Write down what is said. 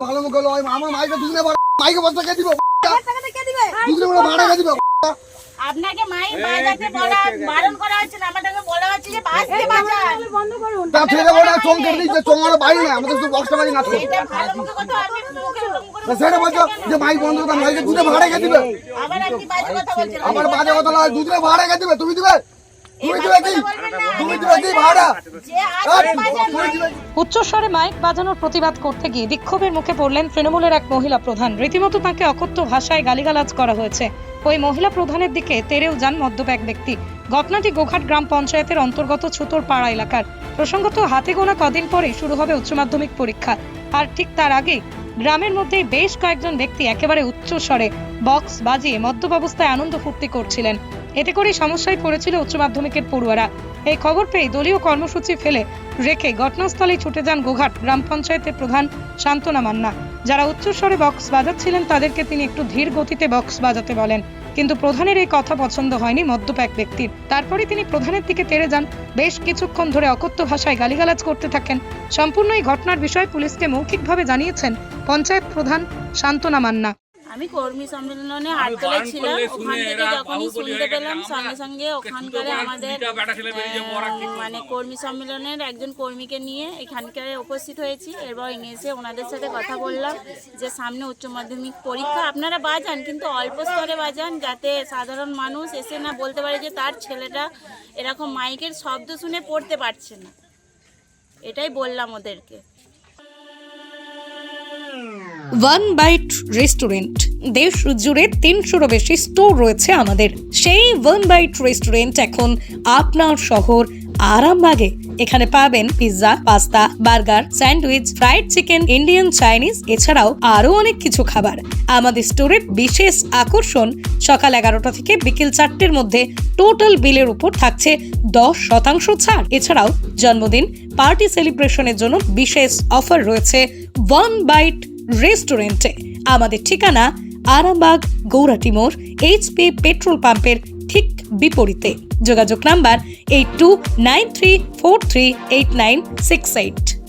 ভালো মুখ হলো আমার মাইকে দুজনে মাইকে বস্তা কে দিব? ভাড়া কে দিবে আপনাকে মাইক বাজাতে বলা বারণ করা হচ্ছে না আমাদেরকে বলা হচ্ছে যে বাজতে বাজান বন্ধ করুন তা ছেলে বলে চোখ কেটে দিচ্ছে চোখ আমার বাইরে না আমাদের শুধু বক্সটা বাড়ি নাচ এটা ভালো মুখে কথা আপনি মুখে তা সেটা বলছো যে মাইক বন্ধ ভাড়া কে দিবে। আবার আপনি বাজে কথা বলছেন আমার বাজে কথা নয় দুজনে ভাড়া কে দিবে তুমি দিবে? উচ্চস্বরে মাইক বাজানোর প্রতিবাদ করতে গিয়ে বিক্ষোভের মুখে পড়লেন তৃণমূলের এক মহিলা প্রধান। রীতিমতো তাকে অকথ্য ভাষায় গালিগালাজ করা হয়েছে। ওই মহিলা প্রধানের দিকে তেরেও যান মদ্যপ এক ব্যক্তি। ঘটনাটি গোঘাট গ্রাম পঞ্চায়েতের অন্তর্গত ছুতোর পাড়া এলাকার। প্রসঙ্গত হাতে গোনা কদিন পরে শুরু হবে উচ্চ মাধ্যমিক পরীক্ষা। আর ঠিক তার আগে গ্রামের মধ্যে বেশ কয়েকজন ব্যক্তি একেবারে উচ্চ স্বরে বক্স বাজিয়ে মদ্যপ অবস্থায় আনন্দ ফুর্তি করছিলেন। এতে করে সমস্যায় পড়েছিল উচ্চ মাধ্যমিকের পড়ুয়ারা। এই খবর পেয়ে দলীয় কর্মসূচি ফেলে রেখে ঘটনাস্থলে ছুটে যান গোঘাট গ্রাম পঞ্চায়েতের প্রধান শান্তনা মান্না। যারা উচ্চস্বরে বক্স বাজাচ্ছিলেন, তাদেরকে তিনি একটু ধীর গতিতে বক্স বাজাতে বলেন। কিন্তু প্রধানের এই কথা পছন্দ হয়নি মদ্যপ এক ব্যক্তির। তারপরে তিনি প্রধানের দিকে তেড়ে যান। বেশ কিছুক্ষণ ধরে অকথ্য ভাষায় গালিগালাজ করতে থাকেন। সম্পূর্ণ এই ঘটনার বিষয়ে পুলিশকে মৌখিকভাবে জানিয়েছেন পঞ্চায়েত প্রধান শান্তনা মান্না। আমি কর্মী সম্মেলনে হাটতলায় ছিলাম ওখান থেকে যখনই শুনতে পেলাম সঙ্গে সঙ্গে ওখানকার আমাদের মানে কর্মী সম্মেলনের একজন কর্মীকে নিয়ে এখানকার উপস্থিত হয়েছি। এবং এসে ওনাদের সাথে কথা বললাম যে সামনে উচ্চ মাধ্যমিক পরীক্ষা। আপনারা বাজান কিন্তু অল্প স্তরে বাজান যাতে সাধারণ মানুষ এসে না বলতে পারে যে তার ছেলেটা এরকম মাইকের শব্দ শুনে পড়তে পারছে না। এটাই বললাম ওদেরকে। ওয়ান বাইট রেস্টুরেন্ট দেশ জুড়ে তিনশোরও বেশি স্টোর রয়েছে আমাদের। সেই ওয়ান বাইট রেস্টুরেন্ট এখন আপনার শহর আরামবাগে। এখানে পাবেন pizza pasta burger sandwich fried chicken Indian Chinese এছাড়াও আরও অনেক কিছু খাবার। আমাদের স্টোরের বিশেষ আকর্ষণ সকাল এগারোটা থেকে বিকেল চারটের মধ্যে টোটাল বিলের উপর থাকছে দশ শতাংশ ছাড়। এছাড়াও জন্মদিন পার্টি সেলিব্রেশনের জন্য বিশেষ অফার রয়েছে ওয়ান বাইট রেস্টুরেন্টে। আমাদের ঠিকানা আরামবাগ গৌরাটি মোড় এইচপি পেট্রোল পাম্পের ঠিক বিপরীতে। যোগাযোগ number eight two nine three four three eight nine six eight.